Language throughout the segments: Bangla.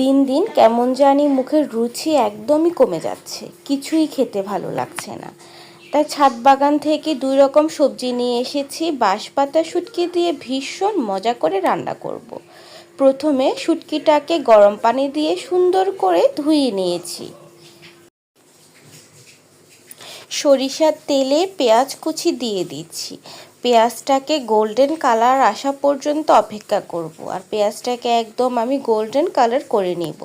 দিন দিন কেমন জানি মুখের রুচি একদমই কমে যাচ্ছে, কিছুই খেতে ভালো লাগছে না। তাই ছাদ বাগান থেকে দুই রকম সবজি নিয়ে এসেছি, বাঁশপাতা শুটকি দিয়ে ভীষণ মজা করে রান্না করব। প্রথমে শুটকিটাকে গরম পানি দিয়ে সুন্দর করে ধুয়ে নিয়েছি। সরিষার তেলে পেঁয়াজ কুচি দিয়ে দিচ্ছি। পেঁয়াজটাকে গোল্ডেন কালার আসা পর্যন্ত অপেক্ষা করব। আর পেঁয়াজটাকে একদম আমি গোল্ডেন কালার করে নিব।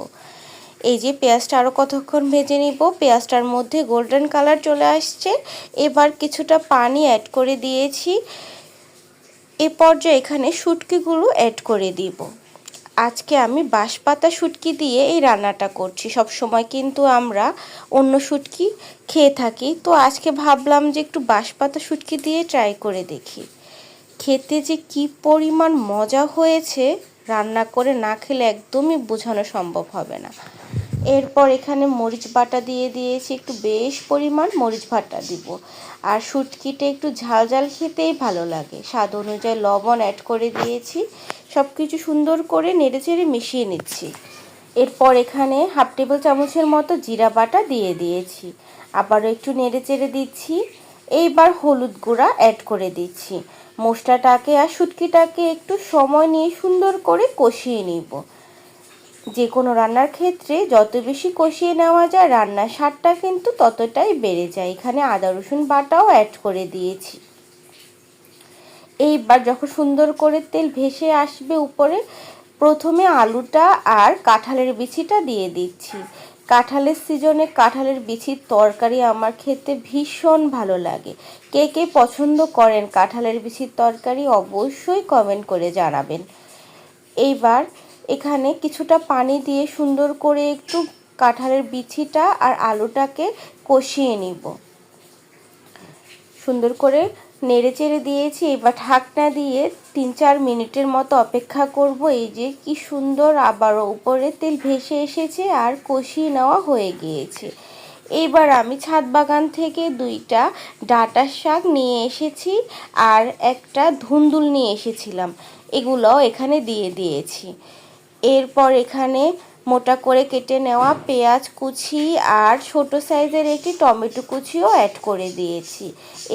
এই যে পেঁয়াজটা আরও কতক্ষণ ভেজে নিব? পেঁয়াজটার মধ্যে গোল্ডেন কালার চলে আসছে। এবার কিছুটা পানি অ্যাড করে দিয়েছি। এ পর্যায়ে এখানে শুটকিগুলো অ্যাড করে দিব। আজকে আমি বাঁশপাতা শুটকি দিয়ে এই রান্নাটা করছি। সব সময় কিন্তু আমরা অন্য শুটকি খেয়ে থাকি। তো আজকে ভাবলাম যে একটু বাঁশপাতা শুটকি দিয়ে ট্রাই করে দেখি। খেতে যে কি পরিমাণ মজা হয়েছে, রান্না করে না খেলে একদমই বোঝানো সম্ভব হবে না। এরপর এখানে মরিচ বাটা দিয়ে দিয়েছি, একটু বেশ পরিমাণ মরিচ বাটা দিব। আর শুটকিটা একটু ঝাল ঝাল খেতেই ভালো লাগে। স্বাদ অনুযায়ী লবণ অ্যাড করে দিয়েছি। সব কিছু সুন্দর করে নেড়ে চেড়ে মিশিয়ে নিচ্ছি। এরপর এখানে হাফ টেবিল চামচের মতো জিরা বাটা দিয়ে দিয়েছি। আবারও একটু নেড়ে চেড়ে দিচ্ছি। এইবার হলুদ গুঁড়া অ্যাড করে দিচ্ছি। মশলাটাকে আর শুটকিটাকে একটু সময় নিয়ে সুন্দর করে কষিয়ে নিব। যে কোনো রান্নার ক্ষেত্রে যত বেশি কষিয়ে নেওয়া যায়, রান্নার স্বাদটা কিন্তু ততটাই বেড়ে যায়। এখানে আদা রসুন বাটাও অ্যাড করে দিয়েছি। এইবার যখন সুন্দর করে তেল ভেসে আসবে উপরে, প্রথমে আলুটা আর কাঁঠালের বিচিটা দিয়ে দিচ্ছি। কাঁঠালের সিজনে কাঁঠালের বিচির তরকারি আমার খেতে ভীষণ ভালো লাগে। কে কে পছন্দ করেন কাঁঠালের বিচির তরকারি অবশ্যই কমেন্ট করে জানাবেন। এইবার এখানে কিছুটা পানি দিয়ে সুন্দর করে একটু কাঁঠালের বিচিটা আর আলুটাকে কষিয়ে নিব। সুন্দর করে নেড়ে চেড়ে দিয়েছি, এবার ঢাকনা দিয়ে তিন চার মিনিটের মতো অপেক্ষা করব। এই যে কি সুন্দর আবারও উপরে তেল ভেসে এসেছে আর কষিয়ে নেওয়া হয়ে গিয়েছে। এইবার আমি ছাদ বাগান থেকে দুইটা ডাটার শাক নিয়ে এসেছি আর একটা ধুন্দুল নিয়ে এসেছিলাম। এগুলো এখানে দিয়ে দিয়েছি। এরপর এখানে মোটা করে কেটে নেওয়া পেঁয়াজ কুচি আর ছোট সাইজের একটি টমেটো কুচিও অ্যাড করে দিয়েছি।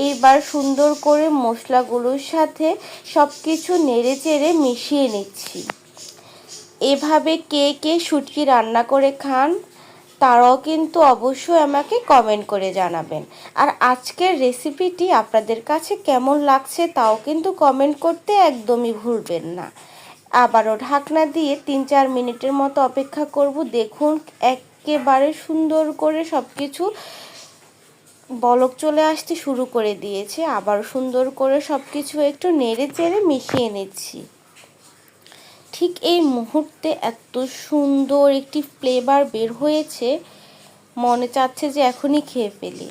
এইবার সুন্দর করে মশলাগুলোর সাথে সব কিছু নেড়ে চেড়ে মিশিয়ে নিচ্ছি। এভাবে কে কে শুটকি রান্না করে খান, তারাও কিন্তু অবশ্যই আমাকে কমেন্ট করে জানাবেন। আর আজকের রেসিপিটি আপনাদের কাছে কেমন লাগছে তাও কিন্তু কমেন্ট করতে একদমই ভুলবেন না। আবারও ঢাকনা দিয়ে তিন চার মিনিটের মতো অপেক্ষা করব। দেখুন, একেবারে সুন্দর করে সব কিছু বলক চলে আসতে শুরু করে দিয়েছে। আবার সুন্দর করে সব কিছু একটু নেড়ে চেড়ে মিশিয়ে নিচ্ছি। ঠিক এই মুহূর্তে এত সুন্দর একটি ফ্লেভার বের হয়েছে। মনে চাচ্ছে যে এখনই খেয়ে ফেলি।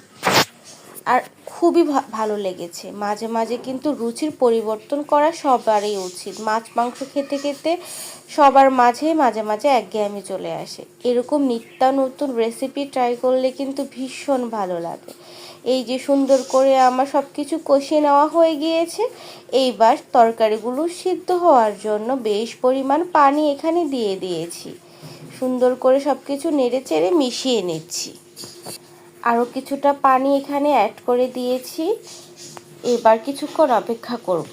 আর খুবই ভালো লেগেছে। মাঝে মাঝে কিন্তু রুচির পরিবর্তন করা সবারই উচিত। মাছ, মাংস খেতে খেতে সবার মাঝে মাঝে মাঝে একঘেয়েমি চলে আসে। এরকম নিত্য নতুন রেসিপি ট্রাই করলে কিন্তু ভীষণ ভালো লাগে। এই যে সুন্দর করে আমার সব কিছু কষিয়ে নেওয়া হয়ে গিয়েছে, এইবার তরকারিগুলো সিদ্ধ হওয়ার জন্য বেশ পরিমাণ পানি এখানে দিয়ে দিয়েছি। সুন্দর করে সব কিছু নেড়ে চেড়ে মিশিয়ে নিচ্ছি। আরও কিছুটা পানি এখানে অ্যাড করে দিয়েছি। এবার কিছুক্ষণ অপেক্ষা করব।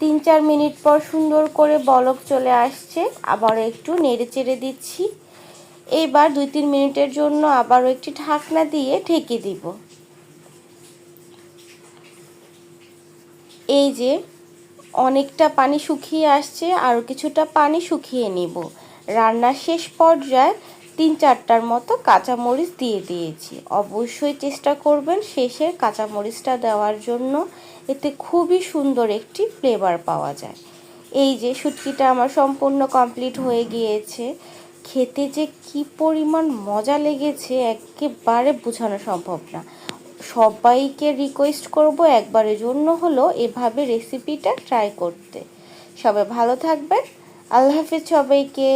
তিন চার মিনিট পর সুন্দর করে বলক চলে আসছে। আবার একটু নেড়ে চেড়ে দিচ্ছি। এবার দুই তিন মিনিটের জন্য আবারও একটি ঢাকনা দিয়ে ঢেকে দিব। এই যে অনেকটা পানি শুকিয়ে আসছে আরও কিছুটা পানি শুকিয়ে নিব। রান্নার শেষ পর্যায়ে তিন চারটার মতো কাঁচামরিচ দিয়ে দিয়েছি। অবশ্যই চেষ্টা করবেন শেষের কাঁচামরিচটা দেওয়ার জন্য। এতে খুবই সুন্দর একটি ফ্লেভার পাওয়া যায়। এই যে শুটকিটা আমার সম্পূর্ণ কমপ্লিট হয়ে গিয়েছে। খেতে যে কি পরিমাণ মজা লেগেছে, একেবারে বোঝানো সম্ভব না। সবাইকে রিকোয়েস্ট করব একবারের জন্য হলো এভাবে রেসিপিটা ট্রাই করতে। সবাই ভালো থাকবেন। আল্লাহ হাফিজ সবাইকে।